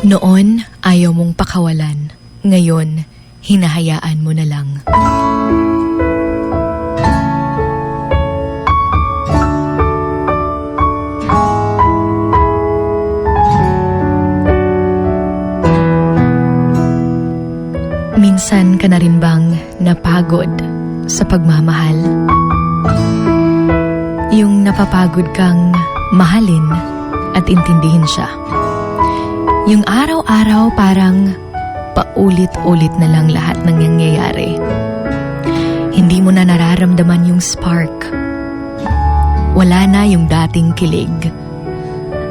Noon, ayaw mong pakawalan. Ngayon, hinahayaan mo na lang. Minsan ka na rin bang napagod sa pagmamahal? Yung napapagod kang mahalin at intindihin siya. Yung araw-araw parang paulit-ulit na lang lahat ng nangyayari. Hindi mo na nararamdaman yung spark. Wala na yung dating kilig.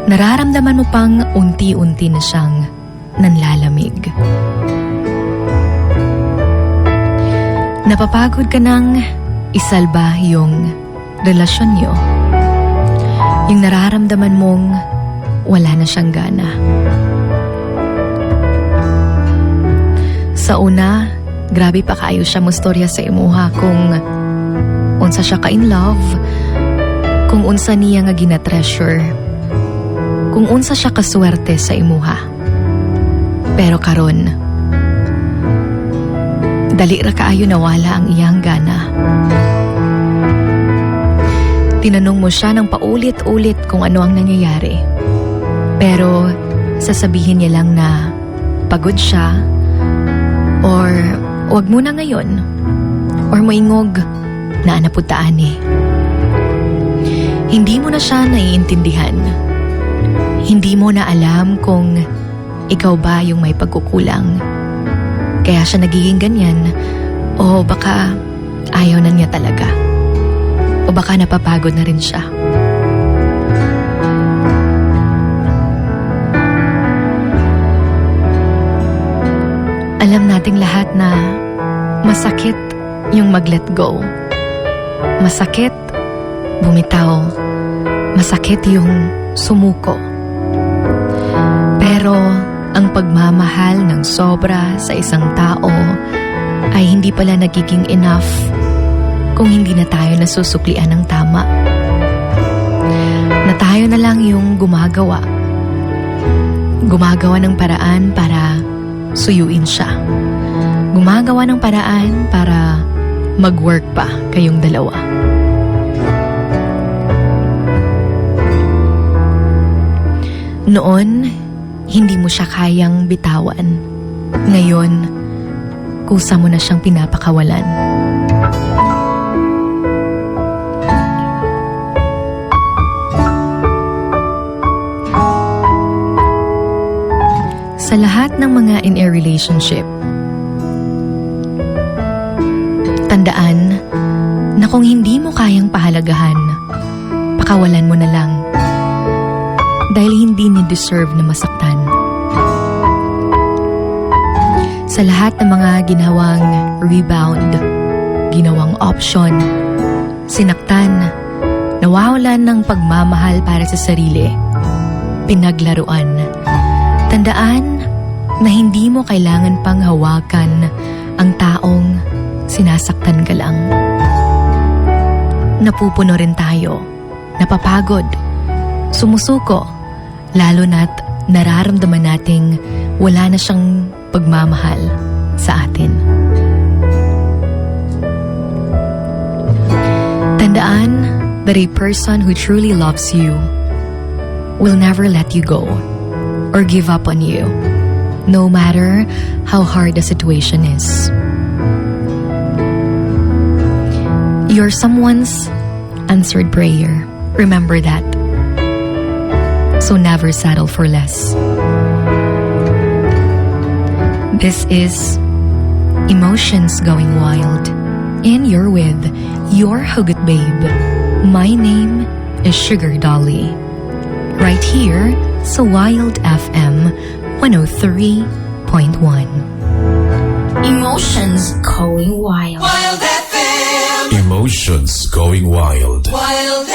Nararamdaman mo pang unti-unti na siyang nanlalamig. Napapagod ka ng isalba yung relasyon niyo. Yung nararamdaman mong wala na siyang gana. Sa una, grabe pa kayo siya mo storya sa imuha kung unsa siya ka in love, kung unsa niya nga gina-treasure, kung unsa siya kaswerte sa imuha. Pero karon, dali ra kaayo nawala ang iyang gana. Tinanong mo siya ng paulit-ulit kung ano ang nangyayari. Pero sasabihin niya lang na pagod siya or wag mo na ngayon or moingog na anaputaan eh. Hindi mo na siya naiintindihan. Hindi mo na alam kung ikaw ba yung may pagkukulang. Kaya siya nagiging ganyan o baka ayaw na niya talaga. O baka napapagod na rin siya. Alam nating lahat na masakit yung mag-let go. Masakit bumitaw. Masakit yung sumuko. Pero ang pagmamahal ng sobra sa isang tao ay hindi pala nagiging enough kung hindi na tayo nasusuklian ng tama. Na tayo na lang yung gumagawa. Gumagawa ng paraan para suyuin siya. Gumagawa ng paraan para mag-work pa kayong dalawa. Noon, hindi mo siya kayang bitawan. Ngayon, kusa mo na siyang pinapakawalan. Sa lahat ng mga in a relationship, tandaan na kung hindi mo kayang pahalagahan, pakawalan mo na lang. Dahil hindi niya deserve na masaktan. Sa lahat ng mga ginawang rebound, ginawang option, sinaktan, nawawalan ng pagmamahal para sa sarili, pinaglaruan, tandaan na hindi mo kailangan pang hawakan ang taong sinasaktan ka lang. Napupuno rin tayo, napapagod, sumusuko, lalo na't nararamdaman nating wala na siyang pagmamahal sa atin. Tandaan that a person who truly loves you will never let you go or give up on you, no matter how hard the situation is. You're someone's answered prayer. Remember that. So never settle for less. This is Emotions Going Wild. And you're with your Hugot Babe. My name is Sugar Dolly. Right here sa Wild FM 103.1. Emotions going wild. Wild FM. Emotions going wild. Wild